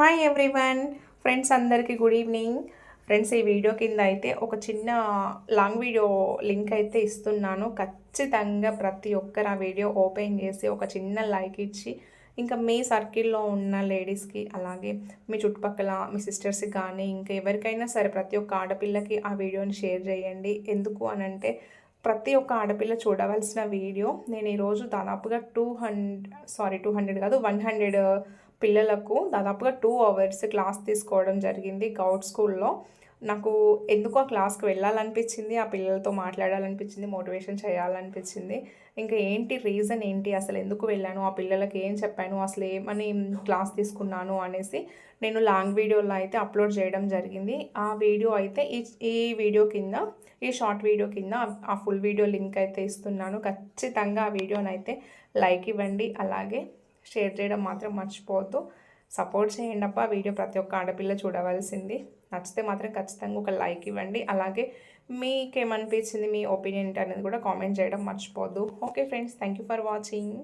Hi everyone friends అందరికీ good evening friends ఈ video కింద అయితే ఒక చిన్న లాంగ్ వీడియో లింక్ అయితే ఇస్తున్నాను. ఖచ్చితంగా ప్రతి ఒక్కరు ఆ వీడియో ఓపెన్ చేసి ఒక చిన్న లైక్ ఇచ్చి ఇంకా మీ సర్కిల్లో ఉన్న లేడీస్కి అలాగే మీ చుట్టుపక్కల మీ సిస్టర్స్కి కానీ ఇంకా ఎవరికైనా సరే ప్రతి ఒక్క ఆడపిల్లకి ఆ వీడియోని షేర్ చేయండి. ఎందుకు అనంటే ప్రతి ఒక్క ఆడపిల్ల చూడవలసిన వీడియో నేను ఈరోజు దాదాపుగా two hundred sorry two hundred కాదు వన్ హండ్రెడ్ పిల్లలకు దాదాపుగా టూ అవర్స్ క్లాస్ తీసుకోవడం జరిగింది గౌడ్ స్కూల్లో నాకు ఎందుకు ఆ క్లాస్కి వెళ్ళాలనిపించింది ఆ పిల్లలతో మాట్లాడాలనిపించింది మోటివేషన్ చేయాలనిపించింది. ఇంకా ఏంటి రీజన్ ఏంటి? అసలు ఎందుకు వెళ్ళాను? ఆ పిల్లలకి ఏం చెప్పాను? అసలు ఏమని క్లాస్ తీసుకున్నాను? అనేసి నేను లాంగ్ వీడియోలో అయితే అప్లోడ్ చేయడం జరిగింది. ఆ వీడియో అయితే ఈ ఈ వీడియో కింద ఈ షార్ట్ వీడియో కింద ఆ ఫుల్ వీడియో లింక్ అయితే ఇస్తున్నాను. ఖచ్చితంగా ఆ వీడియోనైతే అయితే లైక్ ఇవ్వండి. అలాగే షేర్ చేయడం మాత్రం మర్చిపోవద్దు. సపోర్ట్ చేయండి అప్ప వీడియో ప్రతి ఒక్క ఆడపిల్ల చూడవలసింది. నచ్చితే మాత్రం ఖచ్చితంగా ఒక లైక్ ఇవ్వండి. అలాగే మీకేమనిపించింది? మీ ఒపీనియన్ అనేది కూడా కామెంట్ చేయడం మర్చిపోవద్దు. Okay friends thank you for watching.